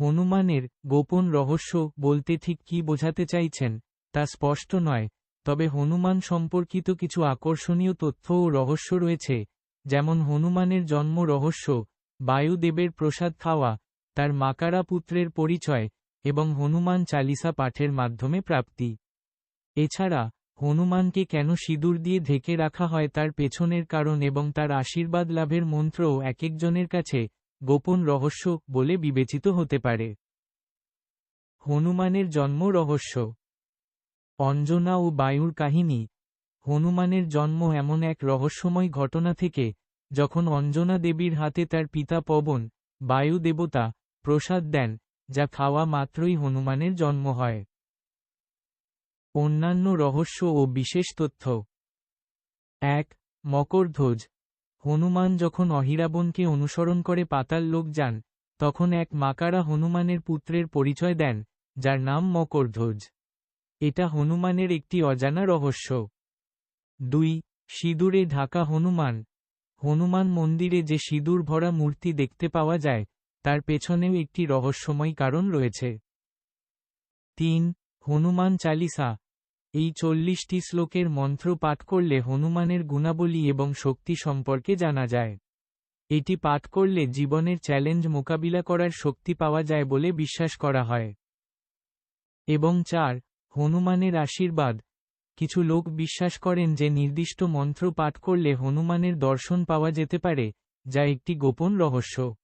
হনুমানের গোপন রহস্য বলতে ঠিক কি বোঝাতে চাইছেন, তা স্পষ্ট নয়, তবে হনুমান সম্পর্কিত কিছু আকর্ষণীয় তথ্য ও রহস্য রয়েছে, যেমন হনুমানের জন্ম রহস্য, বায়ুদেবের প্রসাদ খাওয়া, তার মাকারা পুত্রের পরিচয়, এবং হনুমান চালিসা পাঠের মাধ্যমে প্রাপ্তি। এছাড়া, হনুমানকে কেন সিঁদুর দিয়ে ঢেকে রাখা হয় তার পেছনের কারণ এবং তার আশীর্বাদ লাভের মন্ত্রও এক একজনের কাছে গোপন রহস্য বলে বিবেচিত হতে পারে। হনুমানের জন্ম রহস্য। অঞ্জনা ও বায়ুর কাহিনী। হনুমানের জন্ম এমন এক রহস্যময় ঘটনা থেকে, যখন অঞ্জনা দেবীর হাতে তার পিতা পবন, বায়ু দেবতা, প্রসাদ দেন, যা খাওয়া মাত্রই হনুমানের জন্ম হয়। অন্যান্য রহস্য ও বিশেষ তথ্য। এক, মকরধ্বজ। হনুমান যখন অহিরাবনকে অনুসরণ করে পাতাল লোক যান, তখন এক মাকারা হনুমানের পুত্রের পরিচয় দেন, যার নাম মকরধ্বজ। এটা হনুমানের একটি অজানা রহস্য। দুই, সিঁদুরে ঢাকা হনুমান। হনুমান মন্দিরে যে সিঁদুর ভরা মূর্তি দেখতে পাওয়া যায়, তার পেছনেও একটি রহস্যময় কারণ রয়েছে। তিন, হনুমান চালিসা। এই চল্লিশটি শ্লোকের মন্ত্র পাঠ করলে হনুমানের গুণাবলী এবং শক্তি সম্পর্কে জানা যায়। এটি পাঠ করলে জীবনের চ্যালেঞ্জ মোকাবিলা করার শক্তি পাওয়া যায় বলে বিশ্বাস করা হয়। এবং চার, হনুমানের আশীর্বাদ। কিছু লোক বিশ্বাস করেন যে নির্দিষ্ট মন্ত্র পাঠ করলে হনুমানের দর্শন পাওয়া যেতে পারে, যা একটি গোপন রহস্য।